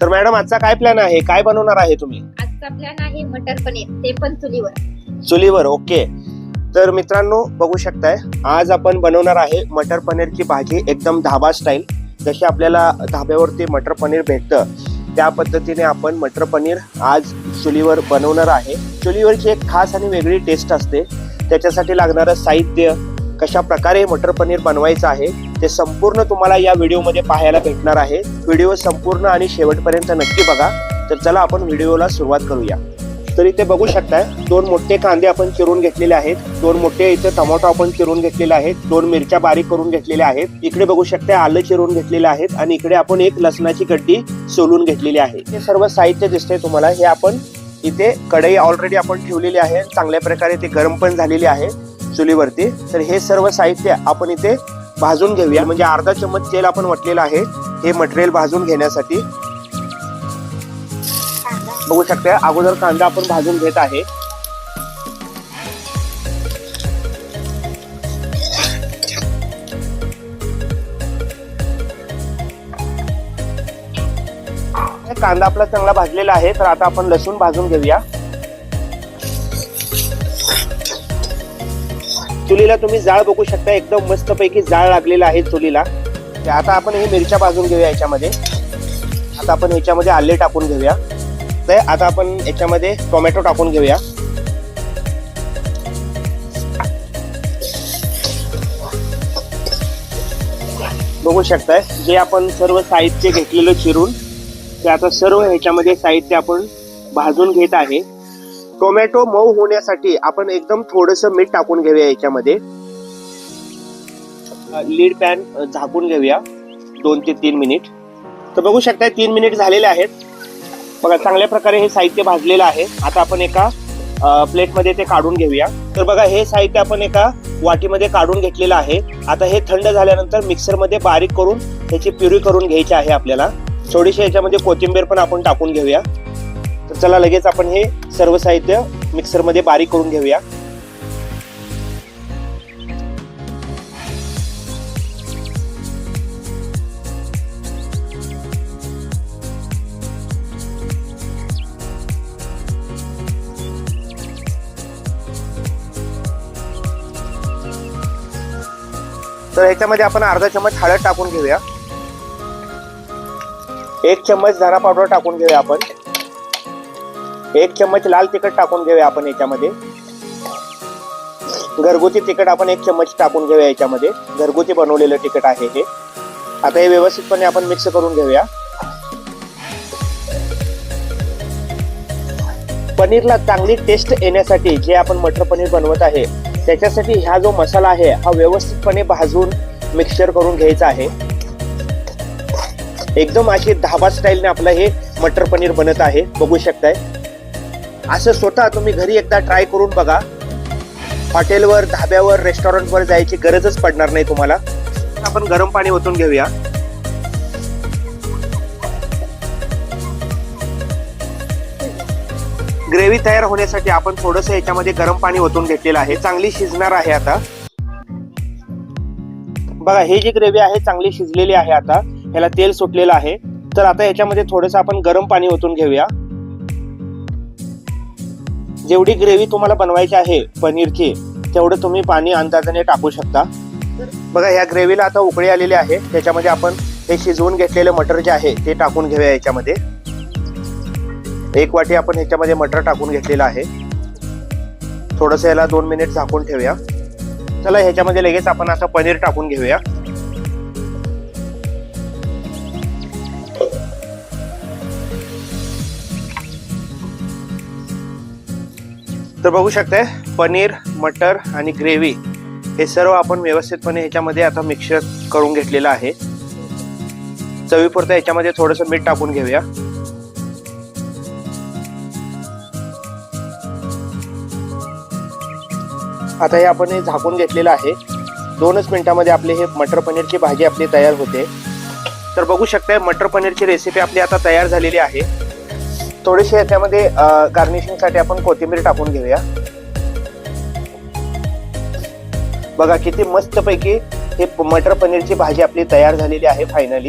तर मॅडम आजचा काय प्लॅन आहे? काय बनवणार आहे तुम्ही? आजचा प्लॅन आहे मटर पनीर ते पण चुलीवर. चुलीवर ओके. तर मित्रांनो बघू शकताय आज आपण बनवणार आहे मटर पनीरची भाजी एकदम धाबा स्टाईल जशी आपल्याला धाब्यावरती मटर पनीर भेटतं त्या पद्धतीने आपण मटर पनीर आज चुलीवर बनवणार आहे. चुलीवरची एक खास आणि वेगळी टेस्ट असते. त्याच्यासाठी लागणारं साहित्य कशा प्रकारे मटर पनीर बनवायचं आहे ते संपूर्ण तुम्हाला या व्हिडिओमध्ये पाहायला भेटणार आहे. व्हिडिओ संपूर्ण आणि शेवटपर्यंत नक्की बघा. तर चला आपण व्हिडिओला सुरुवात करूया. तर इथे बघू शकताय दोन मोठे कांदे आपण चिरून घेतलेले आहेत. दोन मोठे इथे टोमॅटो आपण चिरून घेतलेले आहेत. दोन मिरच्या बारीक करून घेतलेल्या आहेत. इकडे बघू शकताय आलं चिरून घेतलेले आहेत आणि इकडे आपण एक लसणाची गड्डी सोलून घेतलेली आहे. हे सर्व साहित्य दिसतंय तुम्हाला. हे आपण इथे कढई ऑलरेडी आपण ठेवलेली आहे. चांगल्या प्रकारे ते गरम पण झालेली आहे चुलीवरती. तर हे सर्व साहित्य आपण इथे भाजून घेऊया. म्हणजे अर्धा चम्मच तेल आपण वटलेलं आहे. हे मटेरियल भाजून घेण्यासाठी. बघू शकता अगोदर कांदा आपण भाजून घेत आहे. कांदा आपला चांगला भाजलेला आहे तर आता आपण लसूण भाजून घेऊया. चुलीला तुम्ही जाळ बघू शकता एकदम मस्त पैकी जाळ लागलेला आहे चुलीला. आता आपण हे मिरच्या भाजून घेऊया याच्यामध्ये. आता आपण ह्याच्यामध्ये आले टाकून घेऊया. तर आता आपण याच्यामध्ये टोमॅटो टाकून घेऊया. बघू शकताय जे आपण सर्व साहित्य घेतलेलं चिरून ते आता सर्व ह्याच्यामध्ये साहित्य आपण भाजून घेत आहे. टोमॅटो मऊ होण्यासाठी आपण एकदम थोडस मीठ टाकून घेऊया याच्यामध्ये. लीड पॅन झाकून घेऊया. दोन ते तीन मिनिट. तर बघू शकता तीन मिनिट झालेले आहेत. बघा चांगल्या प्रकारे हे साहित्य भाजलेलं आहे. आता आपण एका प्लेटमध्ये ते काढून घेऊया. तर बघा हे साहित्य आपण एका वाटीमध्ये काढून घेतलेलं आहे. आता हे थंड झाल्यानंतर मिक्सरमध्ये बारीक करून त्याची प्युरी करून घ्यायची आहे आपल्याला. थोडीशी याच्यामध्ये कोथिंबीर पण आपण टाकून घेऊया. तर चला लगेच आपण हे सर्व साहित्य मिक्सरमध्ये बारीक करून घेऊया. तर ह्याच्यामध्ये आपण अर्धा चम्मच हळद टाकून घेऊया. एक चम्मच धना पावडर टाकून घेऊया आपण. एक चम्मच लाल तिखट टाकून घेऊया आपण याच्यामध्ये. घरगुती तिखट आपण एक चम्मच टाकून घेऊया याच्यामध्ये. घरगुती बनवलेलं तिखट आहे हे. आता हे व्यवस्थितपणे आपण मिक्स करून घेऊया. पनीरला चांगली टेस्ट येण्यासाठी जे आपण मटर पनीर बनवत आहे त्याच्यासाठी हा जो मसाला आहे हा व्यवस्थितपणे भाजून मिक्सचर करून घ्यायचा आहे. एकदम अशी धाबा स्टाईलने आपलं हे मटर पनीर बनत आहे. बघू शकताय. असं स्वतः तुम्ही घरी एकदा ट्राय करून बघा. हॉटेलवर धाब्यावर रेस्टॉरंटवर जायची गरजच पडणार नाही तुम्हाला. आपण गरम पाणी ओतून घेऊया. ग्रेव्ही तयार होण्यासाठी आपण थोडस याच्यामध्ये गरम पाणी ओतून घेतलेलं आहे. चांगली शिजणार आहे आता. बघा हे जी ग्रेव्ही आहे चांगली शिजलेली आहे आता. ह्याला तेल सुटलेलं आहे. तर आता ह्याच्यामध्ये थोडस आपण गरम पाणी ओतून घेऊया. जेवढी ग्रेव्ही तुम्हाला बनवायची आहे पनीरची तेवढं तुम्ही पाणी अंदाजाने टाकू शकता. बघा ह्या ग्रेव्हीला आता उकळी आलेली आहे. त्याच्यामध्ये आपण हे शिजवून घेतलेलं मटर जे आहे ते टाकून घेऊया याच्यामध्ये. एक वाटी आपण ह्याच्यामध्ये मटर टाकून घेतलेलं आहे. थोडस याला दोन मिनिट झाकून ठेवूया. चला ह्याच्यामध्ये लगेच आपण असं पनीर टाकून घेऊया. तर बघू शकताय पनीर मटर आणि ग्रेव्ही हे सर्व आपण व्यवस्थितपणे ह्याच्यामध्ये आता मिक्सर करून घेतलेलं आहे. चवीपुरतं ह्याच्यामध्ये थोडंसं मीठ टाकून घेऊया. आता हे आपण हे झाकून घेतलेलं आहे. दोनच मिनिटामध्ये आपली हे मटर पनीरची भाजी आपली तयार होते. तर बघू शकताय मटर पनीरची रेसिपी आपली आता तयार झालेली आहे. थोडीशी याच्यामध्ये गार्निशिंगसाठी आपण कोथिंबीर टाकून घेऊया. बघा किती मस्त पैकी हे मटर पनीरची भाजी आपली तयार झालेली आहे फायनली